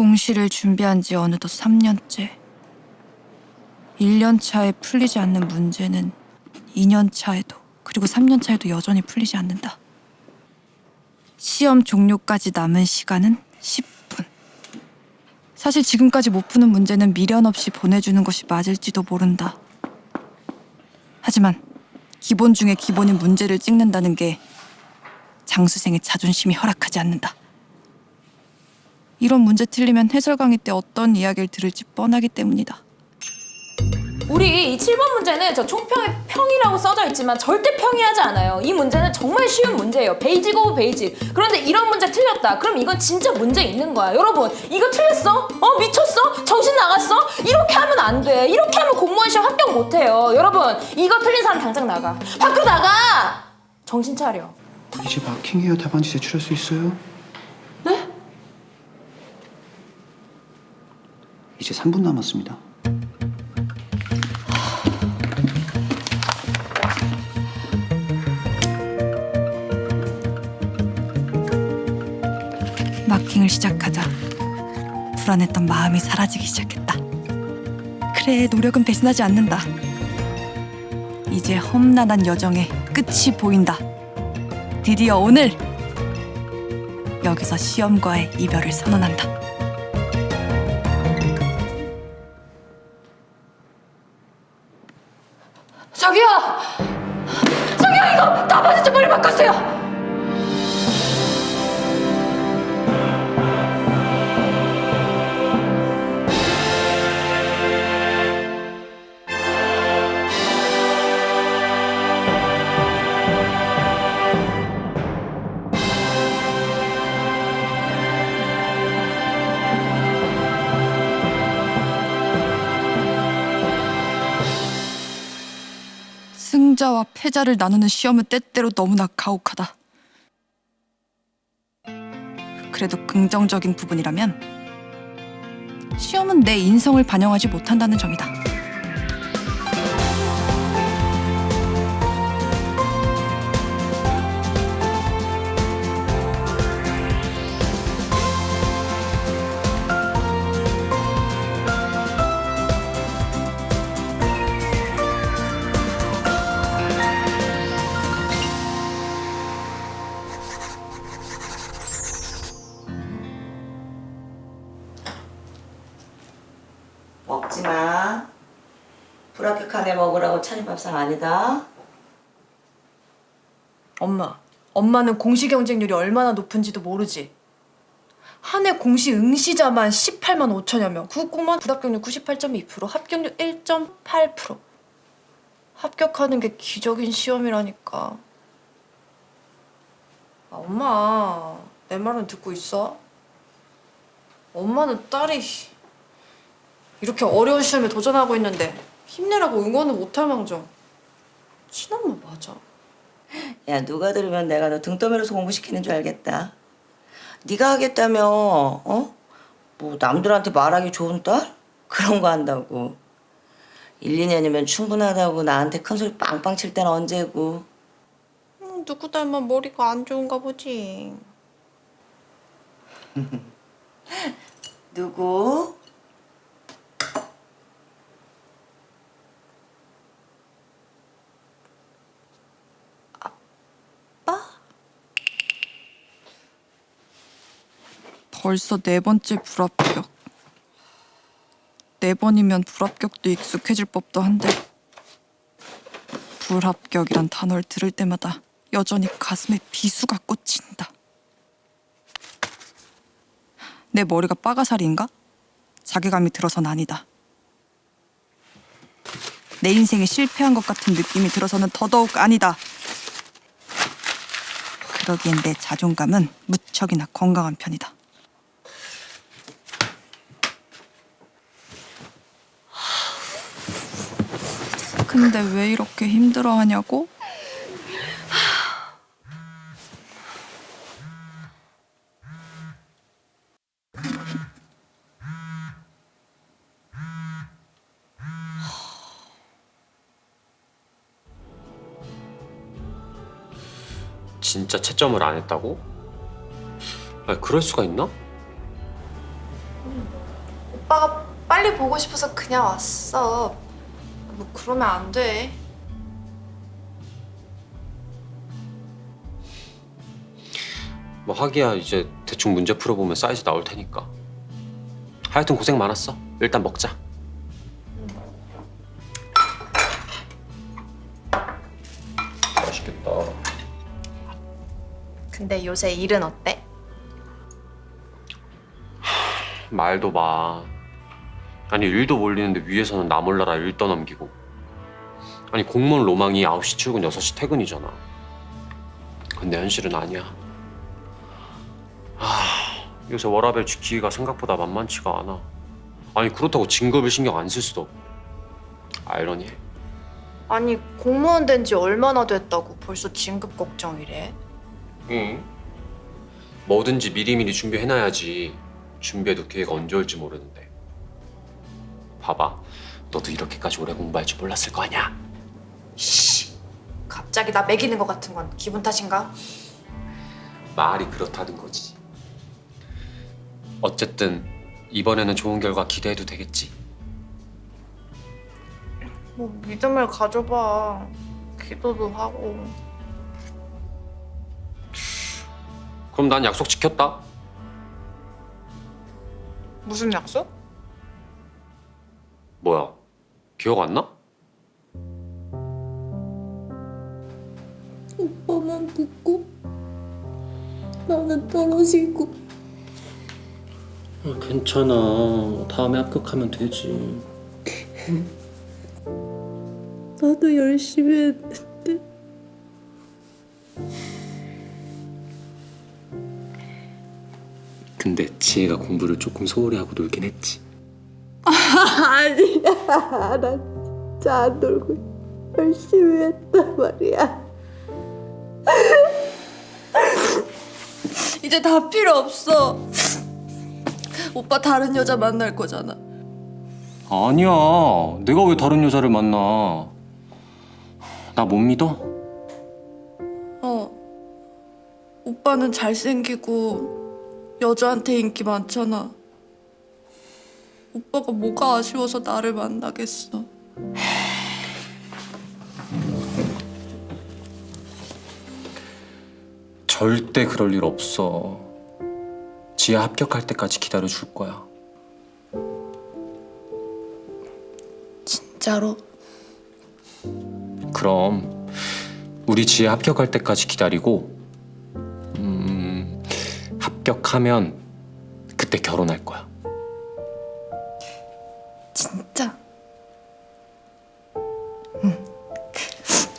공시를 준비한 지 어느덧 3년째. 1년 차에 풀리지 않는 문제는 2년 차에도 그리고 3년 차에도 여전히 풀리지 않는다. 시험 종료까지 남은 시간은 10분. 사실 지금까지 못 푸는 문제는 미련 없이 보내주는 것이 맞을지도 모른다. 하지만 기본 중에 기본인 문제를 찍는다는 게 장수생의 자존심이 허락하지 않는다. 이런 문제 틀리면 해설 강의 때 어떤 이야기를 들을지 뻔하기 때문이다. 우리 이 7번 문제는 저 총평에 평이라고 써져 있지만 절대 평이하지 않아요. 이 문제는 정말 쉬운 문제예요. 베이직 오브 베이직. 그런데 이런 문제 틀렸다. 그럼 이건 진짜 문제 있는 거야. 여러분, 이거 틀렸어? 어, 미쳤어? 정신 나갔어? 이렇게 하면 안 돼. 이렇게 하면 공무원 시험 합격 못 해요. 여러분, 이거 틀린 사람 당장 나가. 밖으로 나가! 정신 차려. 이제 마킹해야 답안지 제 출할 수 있어요? 이제 3분 남았습니다. 마킹을 시작하자 불안했던 마음이 사라지기 시작했다. 그래, 노력은 배신하지 않는다. 이제 험난한 여정의 끝이 보인다. 드디어 오늘 여기서 시험과의 이별을 선언한다. 승자와 패자를 나누는 시험은 때때로 너무나 가혹하다. 그래도 긍정적인 부분이라면 시험은 내 인성을 반영하지 못한다는 점이다. 차린 밥상 아니다. 엄마, 엄마는 공시 경쟁률이 얼마나 높은지도 모르지. 한 해 공시 응시자만 18만 5천여 명, 국공만 불합격률 98.2%, 합격률 1.8%. 합격하는 게 기적인 시험이라니까. 아, 엄마, 내 말은 듣고 있어? 엄마는 딸이 이렇게 어려운 시험에 도전하고 있는데 힘내라고 응원을 못할 망정. 친엄마 맞아. 야 누가 들으면 내가 너 등 떠밀어서 공부시키는 줄 알겠다. 네가 하겠다며 어? 뭐 남들한테 말하기 좋은 딸? 그런 거 한다고. 1, 2년이면 충분하다고 나한테 큰 소리 빵빵 칠 때는 언제고. 음, 누구 닮아 머리가 안 좋은가 보지. 누구? 벌써 네 번째 불합격. 네 번이면 불합격도 익숙해질 법도 한데 불합격이란 단어를 들을 때마다 여전히 가슴에 비수가 꽂힌다. 내 머리가 빠가살인가? 자괴감이 들어선 아니다. 내 인생에 실패한 것 같은 느낌이 들어서는 더더욱 아니다. 그러기엔 내 자존감은 무척이나 건강한 편이다. 근데 왜 이렇게 힘들어 하냐고? 진짜 채점을 안 했다고? 아, 그럴 수가 있나? 오빠가 빨리 보고 싶어서 그냥 왔어. 뭐 그러면 안 돼. 뭐 하기야 이제 대충 문제 풀어보면 사이즈 나올 테니까. 하여튼 고생 많았어. 일단 먹자. 맛있겠다. 근데 요새 일은 어때? 말도 마. 아니 일도 몰리는데 위에서는 나 몰라라 일 떠넘기고. 아니 공무원 로망이 9시 출근 6시 퇴근이잖아. 근데 현실은 아니야. 아, 요새 워라밸 지키기가 생각보다 만만치가 않아. 아니 그렇다고 진급을 신경 안 쓸 수도 없고. 아이러니해. 아니 공무원 된 지 얼마나 됐다고 벌써 진급 걱정이래. 응. 뭐든지 미리미리 준비해놔야지. 준비해도 기회가 언제 올지 모르는데. 봐봐. 너도 이렇게까지 오래 공부할 줄 몰랐을 거 아니야. 씨. 갑자기 나 매기는 것 같은 건 기분 탓인가? 말이 그렇다는 거지. 어쨌든 이번에는 좋은 결과 기대해도 되겠지? 뭐 믿음을 가져봐. 기도도 하고. 그럼 난 약속 지켰다. 무슨 약속? 뭐야? 기억 안 나? 오빠만 붙고 나는 떨어지고 아, 괜찮아. 다음에 합격하면 되지. 나도 열심히 했는데 근데 지혜가 공부를 조금 소홀히 하고 놀긴 했지. 아니야 나 진짜 안 놀고 열심히 했단 말이야 이제 다 필요 없어 오빠 다른 여자 만날 거잖아 아니야. 내가 왜 다른 여자를 만나? 나 못 믿어? 어 오빠는 잘생기고 여자한테 인기 많잖아 오빠가 뭐가 아쉬워서 나를 만나겠어 절대 그럴 일 없어. 지혜 합격할 때까지 기다려 줄 거야. 진짜로? 그럼 우리 지혜 합격할 때까지 기다리고 음, 합격하면 그때 결혼할 거야.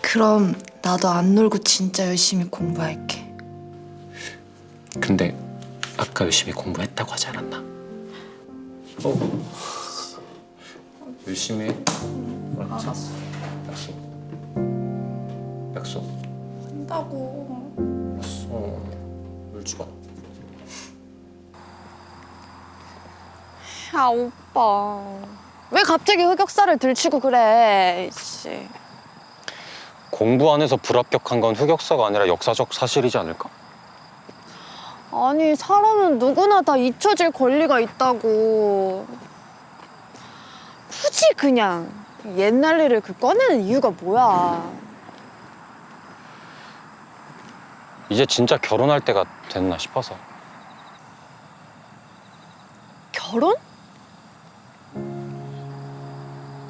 그럼 나도 안 놀고 진짜 열심히 공부할게. 근데 아까 열심히 공부했다고 하지 않았나? 어. 열심히 해. 알았어. 약속. 약속. 한다고. 알았어. 울지 마. 야 오빠 왜 갑자기 흑역사를 들추고 그래 씨. 공부 안 해서 불합격한 건 흑역사가 아니라 역사적 사실이지 않을까? 아니 사람은 누구나 다 잊혀질 권리가 있다고 굳이 그냥 옛날 일을 그 꺼내는 이유가 뭐야 이제 진짜 결혼할 때가 됐나 싶어서. 결혼?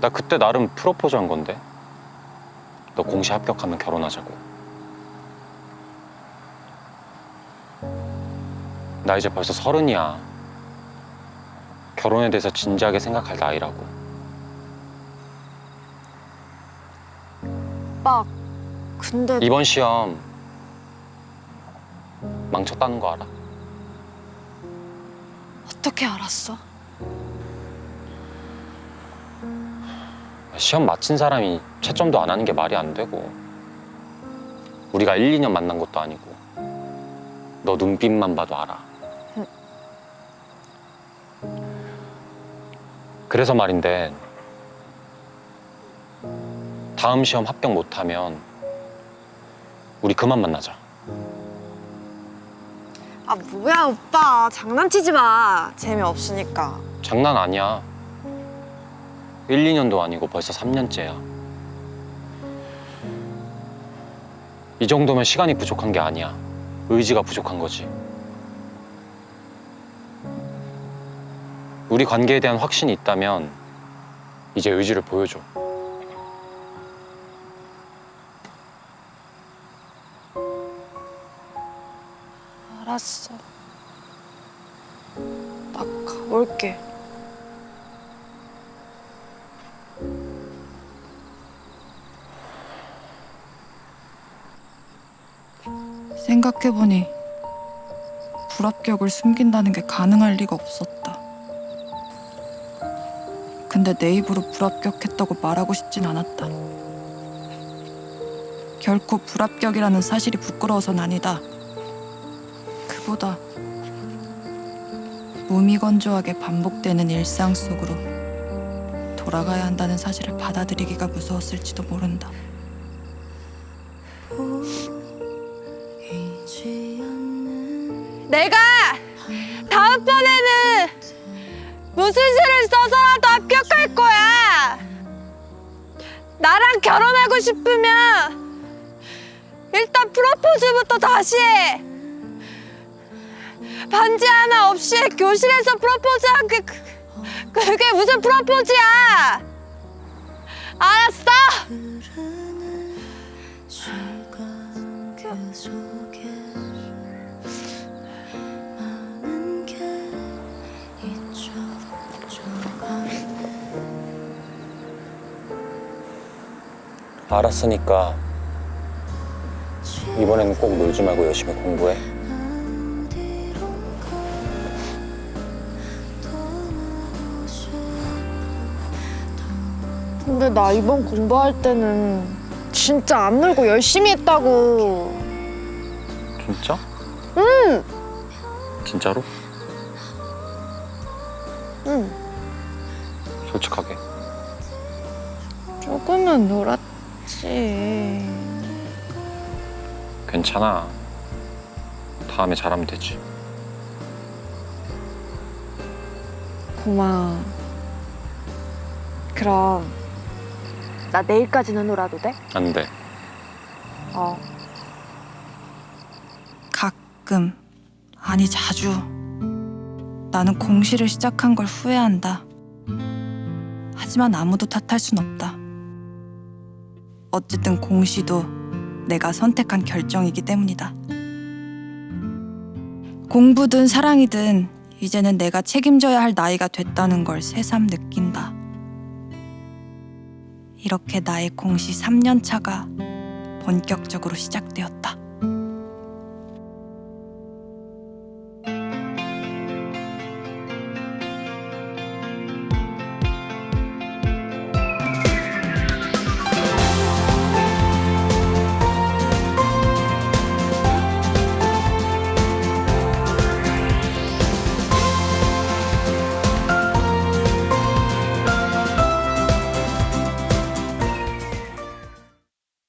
나 그때 나름 프로포즈 한 건데. 너 공시 합격하면 결혼하자고. 나 이제 벌써 서른이야. 결혼에 대해서 진지하게 생각할 나이라고. 오빠 근데 이번 시험 망쳤다는 거 알아? 어떻게 알았어? 시험 마친 사람이 채점도 안 하는 게 말이 안 되고 우리가 1, 2년 만난 것도 아니고 너 눈빛만 봐도 알아. 그래서 말인데 다음 시험 합격 못하면 우리 그만 만나자. 아 뭐야 오빠. 장난치지 마. 재미없으니까. 장난 아니야. 1, 2년도 아니고 벌써 3년째야. 이 정도면 시간이 부족한 게 아니야. 의지가 부족한 거지. 우리 관계에 대한 확신이 있다면 이제 의지를 보여줘. 알았어. 나 가볼게. 생각해보니 불합격을 숨긴다는 게 가능할 리가 없었다. 근데 내 입으로 불합격했다고 말하고 싶진 않았다. 결코 불합격이라는 사실이 부끄러워서는 아니다. 그보다 무미건조하게 반복되는 일상 속으로 돌아가야 한다는 사실을 받아들이기가 무서웠을지도 모른다. 내가 다음번에는 무슨 수를 써서라도 합격할 거야. 나랑 결혼하고 싶으면 일단 프로포즈부터 다시 해. 반지 하나 없이 교실에서 프로포즈한 게 그, 그게 무슨 프로포즈야? 알았어? 알았으니까 이번에는 꼭 놀지 말고 열심히 공부해. 근데 나 이번 공부할 때는 진짜 안 놀고 열심히 했다고. 진짜? 응. 진짜로? 응. 솔직하게. 조금은 놀았 지. 괜찮아. 다음에 잘하면 되지. 고마워. 그럼 나 내일까지는 놀아도 돼? 안 돼. 어. 가끔, 아니 자주, 나는 공시를 시작한 걸 후회한다. 하지만 아무도 탓할 순 없다. 어쨌든 공시도 내가 선택한 결정이기 때문이다. 공부든 사랑이든 이제는 내가 책임져야 할 나이가 됐다는 걸 새삼 느낀다. 이렇게 나의 공시 3년 차가 본격적으로 시작되었다.